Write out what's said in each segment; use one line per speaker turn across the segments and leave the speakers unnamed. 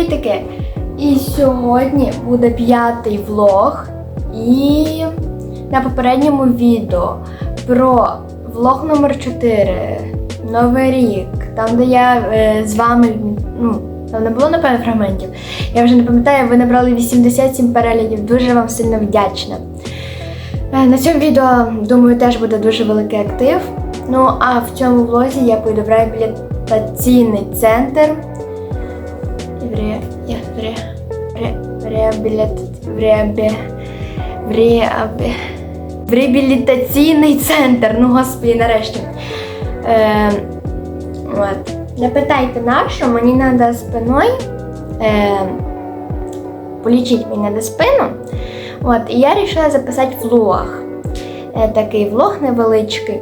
Привітики! І сьогодні буде п'ятий влог. І на попередньому відео про влог номер 4 Новий рік, там, де я е, з вами, ну, там не було, напевно, фрагментів. Я вже не пам'ятаю, ви набрали 87 переглядів. Дуже вам сильно вдячна. Е, На цьому відео, думаю, теж буде дуже великий актив. Ну а в цьому влозі я поїду в реабілітаційний центр. В ре... я- в ре... ре... в реабіліт... в реабі... в реабілітаційний центр. Ну, господи, нарешті. Е... От. Не питайте на що, мені треба спиною. Е... Полічити мені треба спину. От, і я вирішила записати влог. Е, такий влог невеличкий.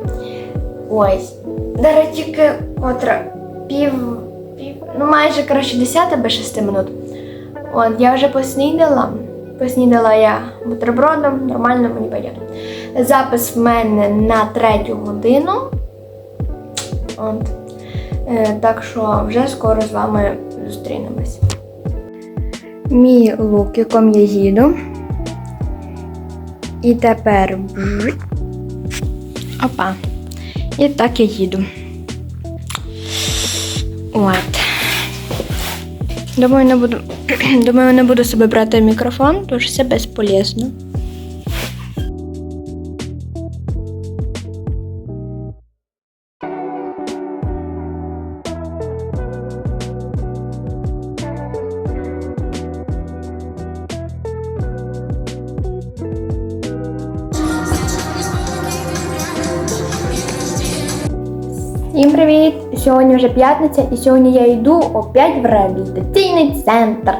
Ось. Зараз тільки котра пів, ну майже коротше 10 без 6 минут. От, я вже поснідала. Поснідала я бутербродом, нормально мені пойде. Запис в мене на третю годину. От. Е, так що вже скоро з вами зустрінемось. Мій лук, яким я їду. І тепер. Опа. І так я їду. От. Думаю, не буду. Думаю, не буду себе брати мікрофон, тому що це безполезно. Всім привіт! Сьогодні вже п'ятниця, і сьогодні я йду опять в реабілітаційний центр.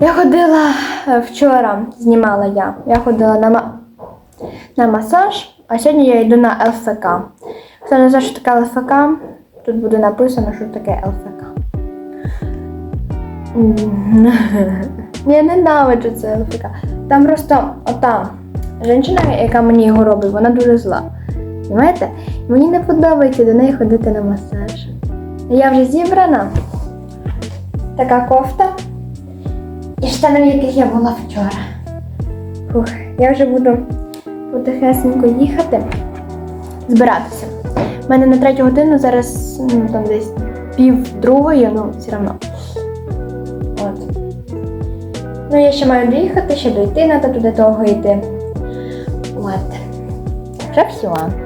Я ходила е, вчора, знімала я. Я ходила на, на масаж, а сьогодні я йду на ЛФК. Хто не знає, що таке ЛФК, тут буде написано, що таке ЛФК. Я ненавиджу це ЛФК. Там просто ота жінка, яка мені його робить, вона дуже зла. Понимаєте? Мені не подобається до неї ходити на масаж. Я вже зібрана. Така кофта. І штани, в яких я була вчора. Фух, я вже буду потихесенько їхати, збиратися. У мене на третю годину зараз ну, там десь пів другої, ну все одно. От. Ну, я ще маю доїхати, ще дойти, треба туди довго йти. От. Вже все.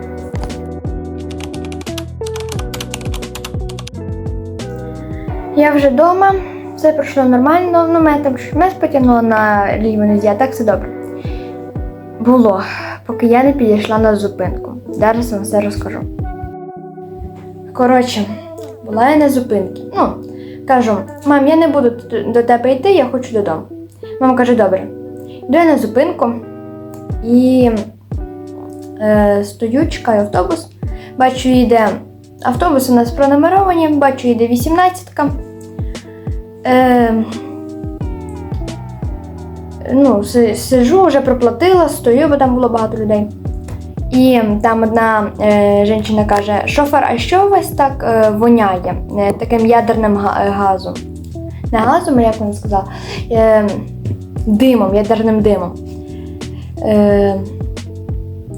Я вже вдома, все пройшло нормально, ну мене там шмес потягнуло на нозі, а так все добре. Було, поки я не підійшла на зупинку. Зараз вам все розкажу. Коротше, була я на зупинці. Ну, кажу, мам, я не буду до тебе йти, я хочу додому. Мама каже, добре. Йду я на зупинку і е, стою, чекаю автобус. Бачу, йде автобус у нас пронумеровані, бачу, йде 18-ка. Е, ну, сижу, вже проплатила, стою, бо там було багато людей. І там одна е, жінка каже: шофер, а що у вас так е, воняє е, таким ядерним е, газом? Не газом, як вона сказала? Е, димом, ядерним димом. Е,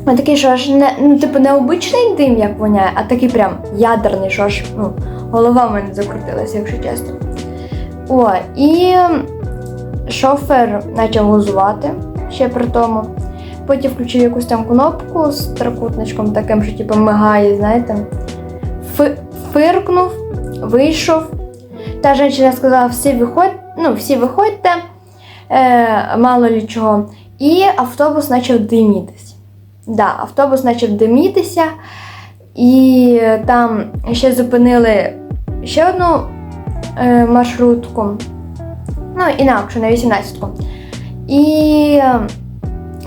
такий, що аж не, ну, типу, не обичний дим, як воняє, а такий прям ядерний, що аж ну, голова в мене закрутилася, якщо чесно. О, і шофер почав гузувати ще при тому. Потім включив якусь там кнопку з трикутничком таким, що типу мигає, знаєте. Фи- фиркнув, вийшов. Та жінка сказала, всі виходь, ну, всі виходьте, е, мало лі чого. І автобус почав димітися. Да, автобус почав димітися, і там ще зупинили ще одну маршрутку. Ну, інакше, на 18-ку. І е,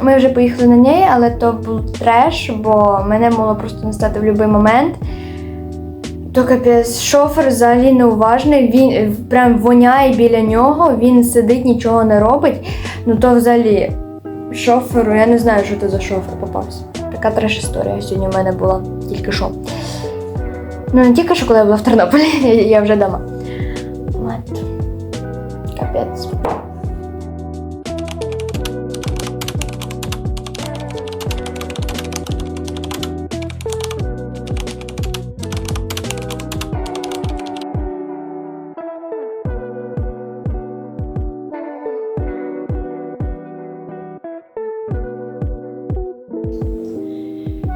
ми вже поїхали на неї, але то був треш, бо мене могло просто не стати в будь-який момент. То капець, шофер взагалі неуважний, він е, прям воняє біля нього, він сидить, нічого не робить. Ну то взагалі шоферу, я не знаю, що це за шофер попався. Така треш історія сьогодні в мене була тільки що. Ну, не тільки що, коли я була в Тернополі, я вже вдома. Капець.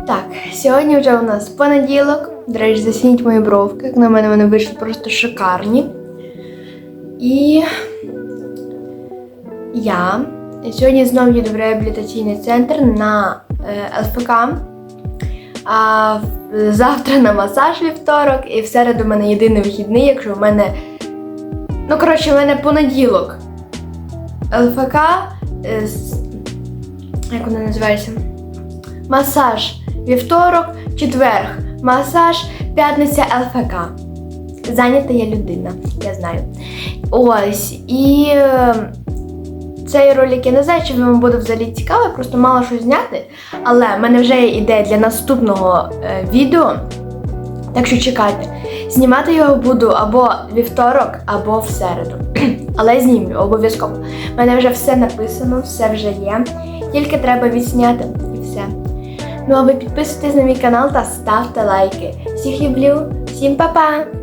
Так, сьогодні вже у нас понеділок. До речі, зацініть мої бровки. Як на мене вони вийшли просто шикарні. І я сьогодні знову їду в реабілітаційний центр на е, ЛФК. А завтра на масаж вівторок, і в середу в мене єдиний вихідний, якщо в мене. Ну, коротше, в мене понеділок. ЛФК. е, Як вона називається? Масаж вівторок, четверг, масаж, п'ятниця ЛФК. Зайнята я людина, я знаю. Ось. І е, цей ролик я не знаю, чи вам буде взагалі цікаво, просто мала щось зняти. Але в мене вже є ідея для наступного е, відео. Так що чекайте. Знімати його буду або вівторок, або в середу. Але знімлю обов'язково. У мене вже все написано, все вже є. Тільки треба відсняти і все. Ну а ви підписуйтесь на мій канал та ставте лайки. Всіх люблю, всім па-па!